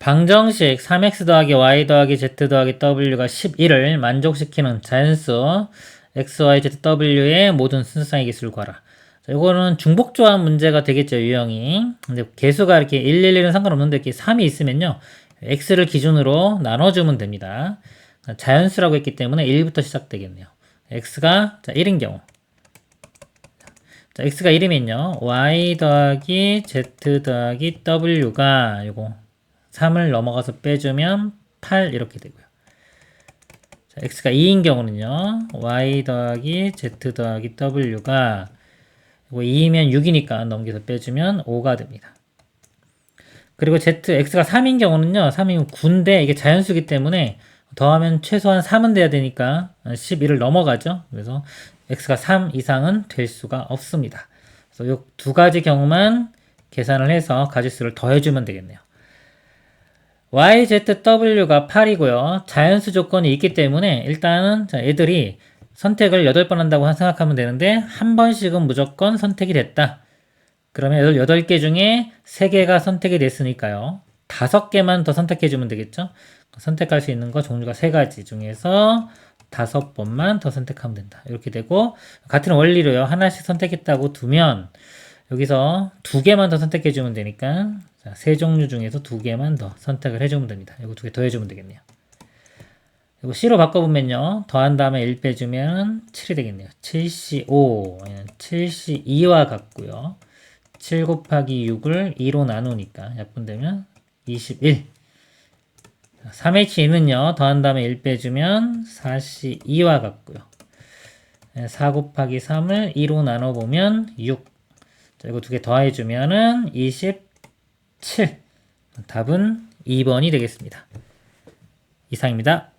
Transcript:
방정식 3x 더하기 y 더하기 z 더하기 w가 11을 만족시키는 자연수 x, y, z, w의 모든 순수상의 기수를 구하라. 자, 이거는 중복조합 문제가 되겠죠, 유형이. 근데 개수가 이렇게 1, 1, 1은 상관없는데 이렇게 3이 있으면요. x를 기준으로 나눠주면 됩니다. 자연수라고 했기 때문에 1부터 시작되겠네요. x가 자, 1인 경우. 자, x가 1이면요. y 더하기 z 더하기 w가 요거 3을 넘어가서 빼주면 8 이렇게 되고요. 자, x가 2인 경우는요. y 더하기 z 더하기 w가 이거 2이면 6이니까 넘겨서 빼주면 5가 됩니다. 그리고 z, x가 3인 경우는요. 3이면 9인데 이게 자연수기 때문에 더하면 최소한 3은 돼야 되니까 11을 넘어가죠. 그래서 x가 3 이상은 될 수가 없습니다. 그래서 이 두 가지 경우만 계산을 해서 가지수를 더해주면 되겠네요. Y, z, w가 8이고요. 자연수 조건이 있기 때문에 일단은 자, 애들이 선택을 8번 한다고 생각하면 되는데 한 번씩은 무조건 선택이 됐다. 그러면 8개 중에 3개가 선택이 됐으니까요. 5개만 더 선택해주면 되겠죠? 선택할 수 있는 거 종류가 3가지 중에서 5번만 더 선택하면 된다. 이렇게 되고 같은 원리로요. 하나씩 선택했다고 두면 여기서 두 개만 더 선택해 주면 되니까 자, 세 종류 중에서 두 개만 더 선택을 해주면 됩니다. 이거 두 개 더 해주면 되겠네요. 이거 C로 바꿔보면요. 더한 다음에 1 빼주면 7이 되겠네요. 7C5, 7C2와 같고요. 7 곱하기 6을 2로 나누니까 약분되면 21. 3H2는요. 더한 다음에 1 빼주면 4C2와 같고요. 4 곱하기 3을 2로 나눠보면 6. 자, 이거 두 개 더해주면은 27. 답은 2번이 되겠습니다. 이상입니다.